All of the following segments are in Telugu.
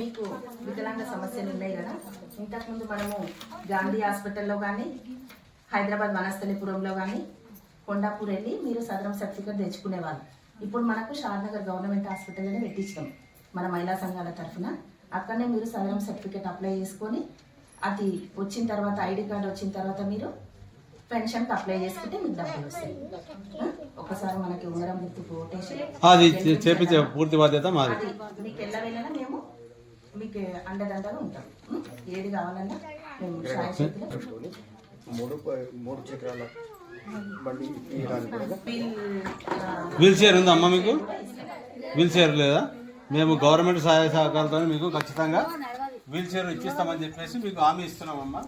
మీకు వికలాంగ సమస్యలు ఉన్నాయి కదా? ఇంతకుముందు మనము గాంధీ హాస్పిటల్లో కానీ హైదరాబాద్ వనస్థలిపురంలో కానీ కొండాపూర్ వెళ్ళి మీరు సదరం సర్టిఫికేట్ తెచ్చుకునేవాళ్ళు. ఇప్పుడు మనకు షాద్నగర్ గవర్నమెంట్ హాస్పిటల్లోనే పెట్టించాం మన మహిళా సంఘాల తరఫున. అక్కడనే మీరు సదరం సర్టిఫికేట్ అప్లై చేసుకొని అది వచ్చిన తర్వాత ఐడి కార్డు వచ్చిన తర్వాత మీరు పెన్షన్కి అప్లై చేసుకుంటే మీకు డబ్బులు వస్తాయి? ఒకసారి మనకి ఉంగరం అది చేపించే పూర్తి బాధ్యత మాది. మీకు ఎల్లవేళలా మేము మీకు అండదండగా ఉంటాం? ఏది కావాలన్నా మేము మూడు మూడు చక్రాల బండి వీల్ చైర్ ఉందా అమ్మ మీకు? వీల్ చైర్ లేదా? మేము గవర్నమెంట్ సహాయ సహకారాలతో మీకు ఖచ్చితంగా వీల్ చైర్ ఇప్పిస్తామని చెప్పేసి మీకు హామీ ఇస్తున్నామమ్మా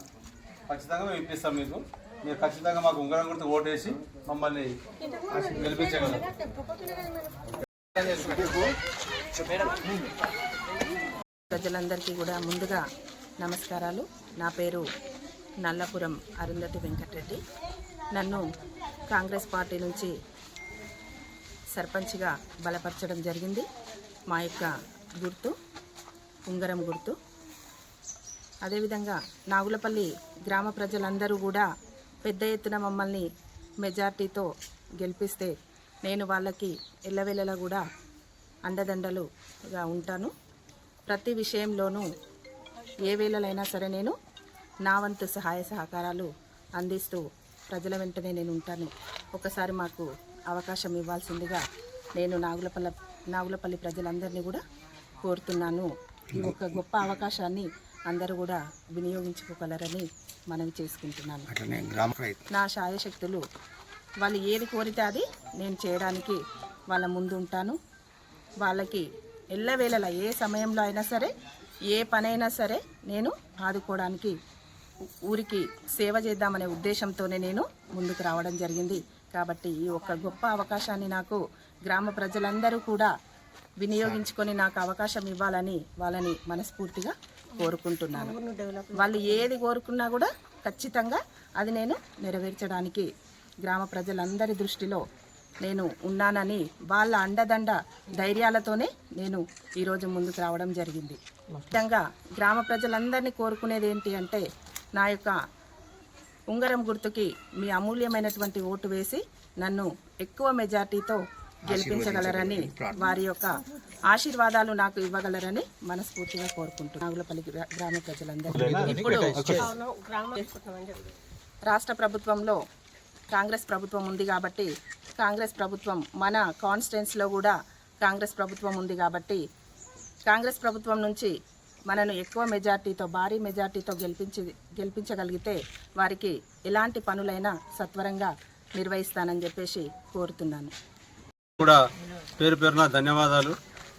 ఖచ్చితంగా మేము ఇప్పిస్తాం మీకు. మీరు ఖచ్చితంగా మాకు ఉంగరం గుర్తు ఓటేసి మమ్మల్ని గెలిపించగలరు ప్రజలందరికీ కూడా ముందుగా నమస్కారాలు. నా పేరు నల్లపురం అరుంధతి వెంకటరెడ్డి. నన్ను కాంగ్రెస్ పార్టీ నుంచి సర్పంచ్గా బలపరచడం జరిగింది. మా యొక్క గుర్తు ఉంగరం గుర్తు. అదేవిధంగా నాగులపల్లి గ్రామ ప్రజలందరూ కూడా పెద్ద ఎత్తున మమ్మల్ని మెజార్టీతో గెలిపిస్తే నేను వాళ్ళకి ఎల్లవెల్లలా కూడా అండదండలుగా ఉంటాను. ప్రతి విషయంలోనూ ఏ వేళలైనా సరే నేను నా వంతు సహాయ సహకారాలు అందిస్తూ ప్రజల వెంటనే నేను ఉంటాను. ఒకసారి మాకు అవకాశం ఇవ్వాల్సిందిగా నేను నాగులపల్లి నాగులపల్లి ప్రజలందరినీ కూడా కోరుతున్నాను. ఈ ఒక గొప్ప అవకాశాన్ని అందరూ కూడా వినియోగించుకోగలరని మనవి చేసుకుంటున్నాను. నా శాయశక్తులు వాళ్ళు ఏది కోరితే అది నేను చేయడానికి వాళ్ళ ముందు ఉంటాను. వాళ్ళకి ఎల్లవేళలా ఏ సమయంలో అయినా సరే ఏ పనైనా సరే నేను ఆదుకోవడానికి ఊరికి సేవ చేద్దామనే ఉద్దేశంతోనే నేను ముందుకు రావడం జరిగింది. కాబట్టి ఈ ఒక్క గొప్ప అవకాశాన్ని నాకు గ్రామ ప్రజలందరూ కూడా వినియోగించుకొని నాకు అవకాశం ఇవ్వాలని వాళ్ళని మనస్ఫూర్తిగా కోరుకుంటున్నాను. వాళ్ళు ఏది కోరుకున్నా కూడా ఖచ్చితంగా అది నేను నెరవేర్చడానికి గ్రామ ప్రజలందరి దృష్టిలో నేను ఉన్నానని వాళ్ళ అండదండ ధైర్యాలతోనే నేను ఈరోజు ముందుకు రావడం జరిగింది. ముఖ్యంగా గ్రామ ప్రజలందరినీ కోరుకునేది ఏంటి అంటే నా యొక్క ఉంగరం గుర్తుకి మీ అమూల్యమైనటువంటి ఓటు వేసి నన్ను ఎక్కువ మెజార్టీతో గెలిపించగలరని వారి యొక్క ఆశీర్వాదాలు నాకు ఇవ్వగలరని మనస్ఫూర్తిగా కోరుకుంటున్నాను. నాగులపల్లి గ్రామ ప్రజలందరూ ఇప్పుడు రాష్ట్ర ప్రభుత్వంలో కాంగ్రెస్ ప్రభుత్వం ఉంది కాబట్టి కాంగ్రెస్ ప్రభుత్వం మన కాన్స్టిట్యున్సీలో కూడా కాంగ్రెస్ ప్రభుత్వం ఉంది కాబట్టి కాంగ్రెస్ ప్రభుత్వం నుంచి మనను ఎక్కువ మెజార్టీతో భారీ మెజార్టీతో గెలిపించి గెలిపించగలిగితే వారికి ఎలాంటి పనులైనా సత్వరంగా నిర్వహిస్తానని చెప్పేసి కోరుతున్నాను. కూడా పేరు పేరున ధన్యవాదాలు.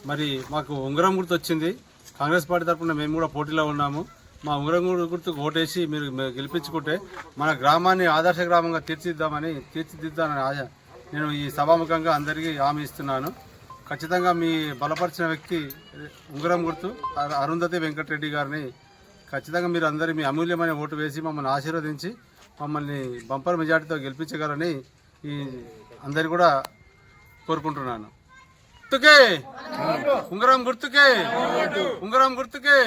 మరి మాకు ఉంగరం గుర్తు వచ్చింది కాంగ్రెస్ పార్టీ తరఫున మేము కూడా పోటీలో ఉన్నాము. మా ఉంగరం గుర్తుకు ఓటేసి మీరు గెలిపించుకుంటే మన గ్రామాన్ని ఆదర్శ గ్రామంగా తీర్చిదిద్దామని తీర్చిదిద్దామని ఆశ- నేను ఈ సభాముఖంగా అందరికీ హామీ ఇస్తున్నాను. ఖచ్చితంగా మీ బలపరిచిన వ్యక్తి ఉంగరం గుర్తు అరు- అరుంధతి వెంకటరెడ్డి గారిని ఖచ్చితంగా మీరు అందరి మీ అమూల్యమైన ఓటు వేసి మమ్మల్ని ఆశీర్వదించి మమ్మల్ని బంపర్ మెజార్టీతో గెలిపించగలని ఈ అందరి కూడా కోరుకుంటున్నాను. గుర్తుకే. ఉంగరం గుర్తుకే. ఉంగరం గుర్తుకే.